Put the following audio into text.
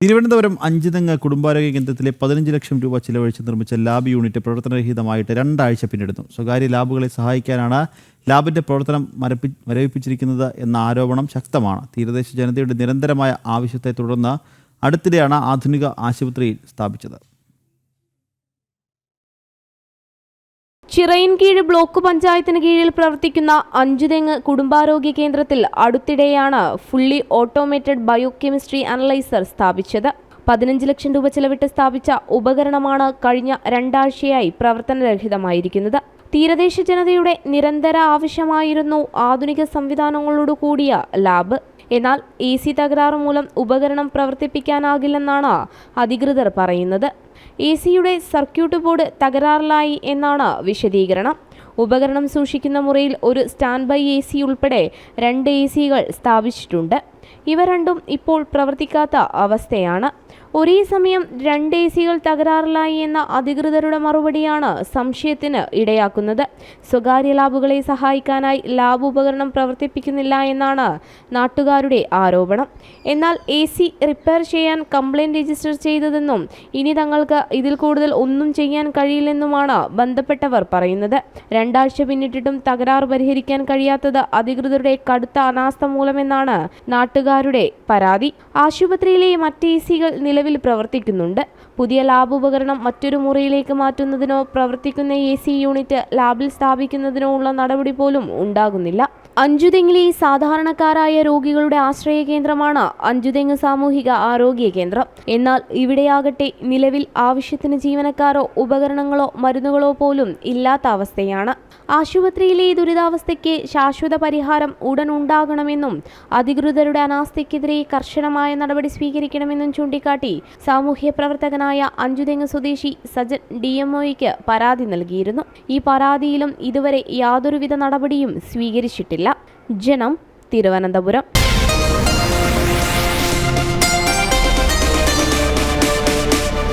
തിരുവനന്തപുരം അഞ്ചുതെങ്ങ് കുടുംബാരോഗ്യ കേന്ദ്രത്തിലെ പതിനഞ്ച് ലക്ഷം രൂപ ചിലവഴിച്ച് നിർമ്മിച്ച ലാബ് യൂണിറ്റ് പ്രവർത്തനരഹിതമായിട്ട് രണ്ടാഴ്ച പിന്നിടുന്നു സ്വകാര്യ ലാബുകളെ സഹായിക്കാനാണ് ലാബിന്റെ പ്രവർത്തനം മരപ്പി മരവിപ്പിച്ചിരിക്കുന്നത് എന്ന ആരോപണം ശക്തമാണ്. തീരദേശ ജനതയുടെ നിരന്തരമായ ആവശ്യത്തെ തുടർന്ന് അടുത്തിടെയാണ് ആധുനിക ആശുപത്രിയിൽ സ്ഥാപിച്ചത്. ചിറയിൻകീഴ് ബ്ലോക്ക് പഞ്ചായത്തിന് കീഴിൽ പ്രവർത്തിക്കുന്ന അഞ്ചുതെങ്ങ് കുടുംബാരോഗ്യ കേന്ദ്രത്തിൽ അടുത്തിടെയാണ് ഫുള്ളി ഓട്ടോമേറ്റഡ് ബയോകെമിസ്ട്രി അനലൈസർ സ്ഥാപിച്ചത്. പതിനഞ്ച് ലക്ഷം രൂപ ചെലവിട്ട് സ്ഥാപിച്ച ഉപകരണമാണ് കഴിഞ്ഞ രണ്ടാഴ്ചയായി പ്രവർത്തനരഹിതമായിരിക്കുന്നത്. തീരദേശ ജനതയുടെ നിരന്തര ആവശ്യമായിരുന്നു ആധുനിക സംവിധാനങ്ങളോട് കൂടിയ ലാബ്. എന്നാൽ എ സി തകരാറ് മൂലം ഉപകരണം പ്രവർത്തിപ്പിക്കാനാകില്ലെന്നാണ് അധികൃതർ പറയുന്നത്. എ സിയുടെ സർക്യൂട്ട് ബോർഡ് തകരാറിലായി എന്നാണ് വിശദീകരണം. ഉപകരണം സൂക്ഷിക്കുന്ന മുറിയിൽ ഒരു സ്റ്റാൻഡ് ബൈ എ സി ഉൾപ്പെടെ രണ്ട് എ സികൾ സ്ഥാപിച്ചിട്ടുണ്ട്. ഇവ രണ്ടും ഇപ്പോൾ പ്രവർത്തിക്കാത്ത അവസ്ഥയാണ്. ഒരേ സമയം രണ്ട് എ സികൾ തകരാറിലായി എന്ന അധികൃതരുടെ മറുപടിയാണ് സംശയത്തിന് ഇടയാക്കുന്നത്. സ്വകാര്യ ലാബുകളെ സഹായിക്കാനായി ലാബ് ഉപകരണം പ്രവർത്തിപ്പിക്കുന്നില്ല എന്നാണ് നാട്ടുകാരുടെ ആരോപണം. എന്നാൽ എ സി റിപ്പയർ ചെയ്യാൻ കംപ്ലൈന്റ് രജിസ്റ്റർ ചെയ്തതെന്നും ഇനി തങ്ങൾക്ക് ഇതിൽ കൂടുതൽ ഒന്നും ചെയ്യാൻ കഴിയില്ലെന്നുമാണ് ബന്ധപ്പെട്ടവർ പറയുന്നത്. രണ്ടാഴ്ച പിന്നിട്ടിട്ടും തകരാറ് പരിഹരിക്കാൻ കഴിയാത്തത് അധികൃതരുടെ കടുത്ത അനാസ്ഥ മൂലമെന്നാണ് നാട്ടുകാരുടെ പരാതി. ആശുപത്രിയിലെ മറ്റ് എ സികൾ നിലവിൽ പ്രവർത്തിക്കുന്നുണ്ട്. പുതിയ ലാബ് ഉപകരണം മറ്റൊരു മുറിയിലേക്ക് മാറ്റുന്നതിനോ പ്രവർത്തിക്കുന്ന എ സി യൂണിറ്റ് ലാബിൽ സ്ഥാപിക്കുന്നതിനോ ഉള്ള നടപടി പോലും ഉണ്ടാകുന്നില്ല. അഞ്ചുതെങ്ങിലെ സാധാരണക്കാരായ രോഗികളുടെ ആശ്രയ കേന്ദ്രമാണ് അഞ്ചുതെങ്ങ് സാമൂഹിക ആരോഗ്യ കേന്ദ്രം. എന്നാൽ ഇവിടെയാകട്ടെ നിലവിൽ ആവശ്യത്തിന് ജീവനക്കാരോ ഉപകരണങ്ങളോ മരുന്നുകളോ പോലും ഇല്ലാത്ത അവസ്ഥയാണ്. ആശുപത്രിയിലെ ദുരിതാവസ്ഥയ്ക്ക് ശാശ്വത പരിഹാരം ഉടൻ ഉണ്ടാകണമെന്നും അധികൃതരുടെ അനാസ്ഥയ്ക്കെതിരെ കർശനമായ നടപടി സ്വീകരിക്കണമെന്നും ചൂണ്ടിക്കാട്ടി സാമൂഹ്യ പ്രവർത്തകനായ അഞ്ചുതെങ്ങ് സ്വദേശി സജൻ ഡി പരാതി നൽകിയിരുന്നു. ഈ പരാതിയിലും ഇതുവരെ യാതൊരുവിധ നടപടിയും സ്വീകരിച്ചിട്ടില്ല. ജനം തിരുവനന്തപുരം